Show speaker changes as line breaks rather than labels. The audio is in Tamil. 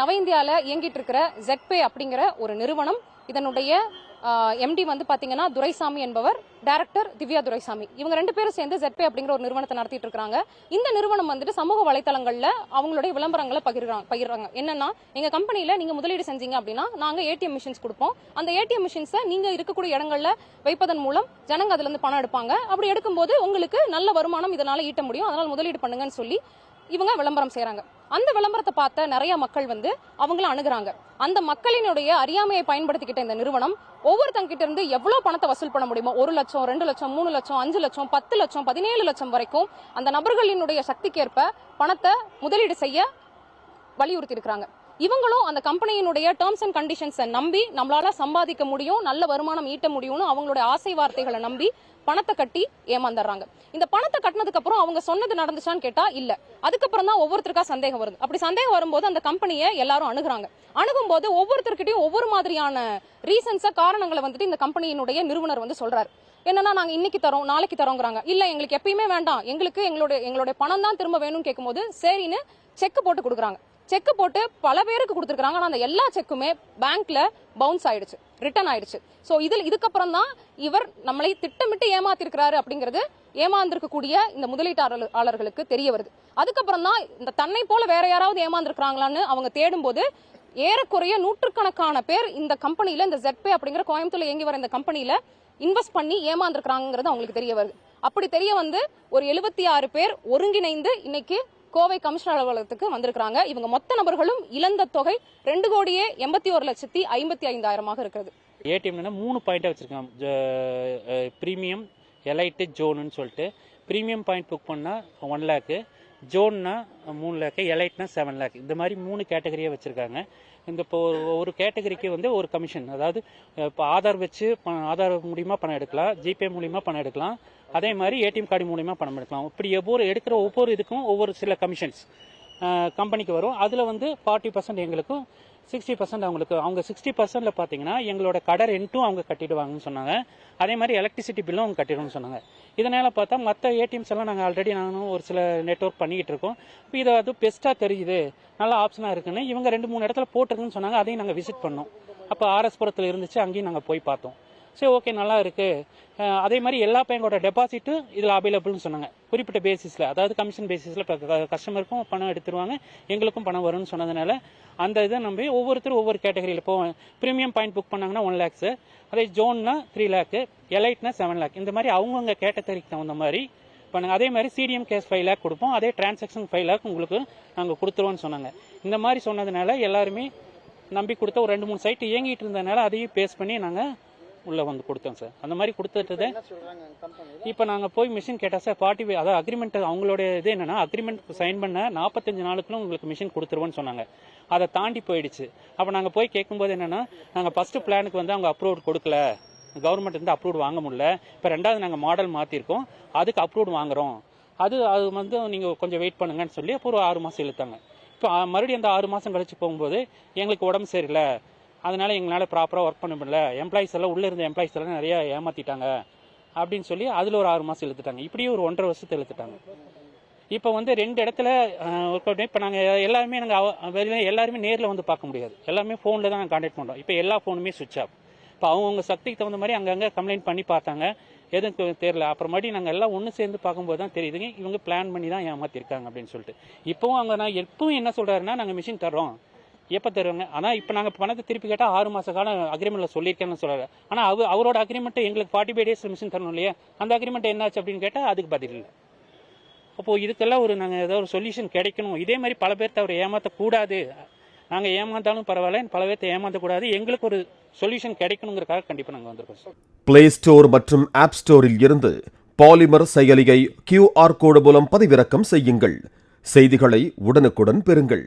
நவ இந்தியால இயங்கிட்டு இருக்கிற ஜெட்பே அப்படிங்கிற ஒரு நிறுவனம். இதனுடைய எம்டி வந்து பாத்தீங்கன்னா துரைசாமி என்பவர் டைரக்டர் திவ்யா துரைசாமி. இவங்க ரெண்டு பேரும் சேர்ந்து ஜெட்பே அப்படிங்கிற ஒரு நிறுவனத்தை நடத்திட்டு இருக்காங்க இந்த நிறுவனம் வந்துட்டு சமூக வலைதளங்கள்ல அவங்களுடைய விளம்பரங்களை பகிர்றாங்க பகிர்றாங்க. என்னன்னா எங்க கம்பெனில நீங்க முதலீடு செஞ்சீங்க அப்படின்னா நாங்க ஏடிஎம் மிஷின்ஸ் கொடுப்போம். அந்த ஏடிஎம் மிஷின்ஸை நீங்க இருக்கக்கூடிய இடங்கள்ல வைப்பதன் மூலம் ஜனங்க அதுல இருந்து பணம் எடுப்பாங்க. அப்படி எடுக்கும்போது உங்களுக்கு நல்ல வருமானம் இதனால ஈட்ட முடியும். அதனால முதலீடு பண்ணுங்கன்னு சொல்லி இவங்க விளம்பரம் செய்கிறாங்க அந்த விளம்பரத்தை பார்த்த நிறைய மக்கள் வந்து அவங்கள அணுகிறாங்க. அந்த மக்களினுடைய அறியாமையை பயன்படுத்திக்கிட்ட இந்த நிறுவனம் ஒவ்வொருத்தங்கிட்ட இருந்து எவ்வளவு பணத்தை வசூல் பண்ண முடியுமோ ஒரு லட்சம் ரெண்டு லட்சம் மூணு லட்சம் அஞ்சு லட்சம் பத்து லட்சம் பதினேழு லட்சம் வரைக்கும் அந்த நபர்களினுடைய சக்திக்கேற்ப பணத்தை முதலீடு செய்ய வலியுறுத்தி இருக்கிறாங்க இவங்களும் அந்த கம்பெனியினுடைய டேர்ம்ஸ் அண்ட் கண்டிஷன்ஸை நம்பி நம்மளால சம்பாதிக்க முடியும் நல்ல வருமானம் ஈட்ட முடியும்னு அவங்களுடைய ஆசை வார்த்தைகளை நம்பி பணத்தை கட்டி ஏமாந்துடுறாங்க. இந்த பணத்தை கட்டினதுக்கு அப்புறம் அவங்க சொன்னது நடந்துச்சான்னு கேட்டா இல்ல. அதுக்கப்புறம் தான் ஒவ்வொருத்தருக்கா சந்தேகம் வருது. அப்படி சந்தேகம் வரும்போது அந்த கம்பெனியை எல்லாரும் அணுகுறாங்க. அணுகும் போது ஒவ்வொருத்தருக்கிட்டையும் ஒவ்வொரு மாதிரியான ரீசன்ஸ காரணங்களை வந்துட்டு இந்த கம்பெனியினுடைய நிறுவனர் வந்து சொல்றாரு. என்னன்னா நாங்க இன்னைக்கு தரோம் நாளைக்கு தரோங்கிறாங்க. இல்ல எங்களுக்கு எப்பயுமே வேண்டாம். எங்களுக்கு எங்களுடைய எங்களுடைய பணம் தான் திரும்ப வேணும்னு கேட்கும்போது சரின்னு செக் போட்டு கொடுக்குறாங்க. செக் போட்டு பல பேருக்கு கொடுத்துருக்காங்க ஆனால் அந்த எல்லா செக்குமே பேங்க்ல பவுன்ஸ் ஆயிடுச்சு. ரிட்டர்ன் ஆயிடுச்சு. ஸோ இதில் இதுக்கப்புறம் தான் இவர் நம்மளை திட்டமிட்டு ஏமாத்திருக்கிறாரு அப்படிங்கிறது ஏமாந்திருக்கக்கூடிய இந்த முதலீட்டாளர்களுக்கு தெரிய வருது. அதுக்கப்புறம் தான் இந்த தன்னை போல வேற யாராவது ஏமாந்துருக்கிறாங்களான்னு அவங்க தேடும்போது ஏறக்குறைய நூற்றுக்கணக்கான பேர் இந்த கம்பெனியில இந்த ஜெட்பே அப்படிங்கிற கோயம்புத்தூர்ல இயங்கி வர இந்த கம்பெனியில இன்வெஸ்ட் பண்ணி ஏமாந்துருக்கிறாங்கிறது அவங்களுக்கு தெரிய வருது. அப்படி தெரிய வந்து ஒரு எழுபத்தி ஆறு பேர் ஒருங்கிணைந்து இன்னைக்கு கோவை கமிஷனர் அலுவலகத்துக்கு வந்திருக்கிறாங்க. இவங்க மொத்த நபர்களும் இழந்த தொகை ரெண்டு கோடியே எண்பத்தி ஒரு லட்சத்தி ஐம்பத்தி ஐந்தாயிரமாக இருக்கிறது.
ஏடிஎம்னா மூணு பாயிண்டாக வச்சுருக்காங்க. ப்ரீமியம் எலைட்டு ஜோனுன்னு சொல்லிட்டு ப்ரீமியம் பாயிண்ட் புக் பண்ணால் ஒன் லேக்கு ஜோன்னா மூணு லேக்கு எலைட்னா செவன் லேக் இந்த மாதிரி மூணு கேட்டகரியாக வச்சுருக்காங்க. இந்த இப்போ ஒரு ஒரு கேட்டகரிக்கு வந்து ஒரு கமிஷன் அதாவது இப்போ ஆதார் வச்சு ஆதார் மூலிமா பணம் எடுக்கலாம் ஜிபே மூலியமாக பணம் எடுக்கலாம். அதே மாதிரி ஏடிஎம் கார்டு மூலிமா பணம் எடுக்கலாம். இப்படி ஒவ்வொரு எடுக்கிற ஒவ்வொரு இதுக்கும் ஒவ்வொரு சில கமிஷன்ஸ் கம்பெனிக்கு வரும். அதில் வந்து ஃபார்ட்டி பர்சன்ட் எங்களுக்கும் சிக்ஸ்டி பர்சன்ட் அவங்களுக்கு. அவங்க சிக்ஸ்டி பர்சன்ட்ல பார்த்தீங்கன்னா எங்களோட கடை ரெண்ட்டும் அவங்க கட்டிடுவாங்கன்னு சொன்னாங்க. அதே மாதிரி எலக்ட்ரிசிட்டி பில்லும் அவங்க கட்டிடுவோம்னு சொன்னாங்க. இதனால பார்த்தா மற்ற ஏடிஎம்ஸ் எல்லாம் நாங்கள் ஆல்ரெடி நானும் ஒரு சில நெட்வொர்க் பண்ணிக்கிட்டு இருக்கோம். இப்போ இதை அது பெஸ்ட்டாக தெரியுது. நல்ல ஆப்ஷனாக இருக்குன்னு இவங்க ரெண்டு மூணு இடத்துல போட்டிருக்குன்னு சொன்னாங்க. அதையும் நாங்கள் விசிட் பண்ணோம். அப்போ ஆர்எஸ்புரத்தில் இருந்துச்சு. அங்கேயும் நாங்கள் போய் பார்த்தோம். சரி ஓகே நல்லா இருக்கு. அதே மாதிரி எல்லா பேங்கோட டெபாசிட்டும் இதில் அவைலபிள்னு சொன்னாங்க. குறிப்பிட்ட பேசிஸில் அதாவது கமிஷன் பேசிஸில் இப்போ கஸ்டமருக்கும் பணம் எடுத்துருவாங்க எங்களுக்கும் பணம் வரும்னு சொன்னதுனால அந்த இதை நம்பி ஒவ்வொருத்தரும் ஒவ்வொரு கேட்டகரியில் இப்போ ப்ரீமியம் பாயிண்ட் புக் பண்ணாங்கன்னா ஒன் லேக்ஸ் அதே ஜோன்னா த்ரீ லேக்கு எலைட்னா செவன் லேக் இந்த மாதிரி அவங்கவுங்க கேட்டகரிக்கு தகுந்த மாதிரி பண்ணுங்க. அதே மாதிரி சிடிஎம் கேஸ் ஃபைவ் லேக் கொடுப்போம் அதே டிரான்சாக்ஷன் ஃபைவ் லேக் உங்களுக்கு நாங்கள் கொடுத்துருவோம்னு சொன்னாங்க. இந்த மாதிரி சொன்னதுனால எல்லாருமே நம்பி கொடுத்த ஒரு ரெண்டு மூணு சைட் இயங்கிட்டு இருந்ததுனால அதையும் பேஸ் பண்ணி நாங்கள் உள்ள வந்து கொடுத்தோம் சார். அந்த மாதிரி கொடுத்துட்டு இப்போ நாங்கள் போய் மிஷின் கேட்டால் சார் பார்ட்டி அதாவது அக்ரிமெண்ட் அவங்களோட இது என்னன்னா அக்ரிமெண்ட் சைன் பண்ண நாற்பத்தஞ்சு நாளுக்குள்ள உங்களுக்கு மிஷின் கொடுத்துருவோன்னு சொன்னாங்க. அதை தாண்டி போயிடுச்சு. அப்போ நாங்கள் போய் கேட்கும்போது என்னன்னா நாங்கள் ஃபர்ஸ்ட் பிளானுக்கு வந்து அவங்க அப்ரூவ் கொடுக்கல. கவர்மெண்ட் வந்து அப்ரூவ் வாங்க முடியல. இப்போ ரெண்டாவது நாங்கள் மாடல் மாற்றிருக்கோம் அதுக்கு அப்ரூவ் வாங்குறோம். அது அது வந்து நீங்கள் கொஞ்சம் வெயிட் பண்ணுங்கன்னு சொல்லி அப்போ ஒரு ஆறு மாதம் இழுத்தாங்க. இப்போ மறுபடியும் அந்த ஆறு மாதம் கழிச்சு போகும்போது எங்களுக்கு உடம்பு சரியில்லை. அதனால் எங்களால் ப்ராப்பராக ஒர்க் பண்ண முடியல. எம்ப்ளாயிஸ் எல்லாம் உள்ளே இருந்த எம்ப்ளாயிஸ் எல்லாம் நிறைய ஏமாற்றிட்டாங்க அப்படின்னு சொல்லி அதில் ஒரு ஆறு மாதம் இழுத்துட்டாங்க. இப்படியே ஒரு ஒன்றரை வருஷத்தை இழுத்துட்டாங்க. இப்போ வந்து ரெண்டு இடத்துல ஒர்க் அவுட் இப்போ நாங்கள் எல்லாருமே நாங்கள் வெளியில் எல்லாருமே நேரில் வந்து பார்க்க முடியாது. எல்லாமே ஃபோனில் தான் கான்டாக்ட் பண்ணுறோம் இப்போ எல்லா ஃபோனுமே சுவிட்ச் ஆஃப் இப்போ அவங்கவுங்க சக்திக்கு தகுந்த மாதிரி அங்கங்கே கம்ப்ளைண்ட் பண்ணி பார்த்தாங்க. எதுவும் தெரியல. அப்புறமாட்டி நாங்கள் எல்லாம் ஒன்று சேர்ந்து பார்க்கும்போது தான் தெரியுதுங்க. இவங்க பிளான் பண்ணி தான் ஏமாத்திருக்காங்க அப்படின்னு சொல்லிட்டு. இப்போவும் அவங்க நான் எப்பவும் என்ன சொல்கிறாருன்னா நாங்கள் மிஷின் தரோம் எப்போ தருவாங்க? ஆனால் இப்போ நாங்கள் பணத்தை திருப்பி கேட்டால் ஆறு மாத காலம் அக்ரிமெண்ட்டில் சொல்லியிருக்கேன்னு சொல்கிறாரு ஆனால் அவர் அவரோட அக்ரிமெண்ட் எங்களுக்கு ஃபார்ட்டி ஃபைவ் டேஸ் மிஷின் தரணும் இல்லையா? அந்த அக்ரிமெண்ட் என்னாச்சு அப்படின்னு கேட்டால் அதுக்கு பதில் இல்லை. அப்போது இதுக்கெல்லாம் ஒரு நாங்கள் ஏதோ ஒரு சொல்யூஷன் கிடைக்கணும். இதே மாதிரி பல பேர்த்த அவர் ஏமாற்றக்கூடாது நாங்கள் ஏமாந்தாலும் பரவாயில்ல பல பேர்த்த ஏமாற்றக்கூடாது எங்களுக்கு ஒரு சொல்யூஷன் கிடைக்கணுங்கிறக்காக கண்டிப்பாக நாங்கள் வந்திருக்கோம் சார்
பிளே ஸ்டோர் மற்றும் ஆப் ஸ்டோரில் இருந்து பாலிமர் செயலியை கியூஆர் கோடு மூலம் பதிவிறக்கம் செய்யுங்கள். செய்திகளை உடனுக்குடன் பெறுங்கள்.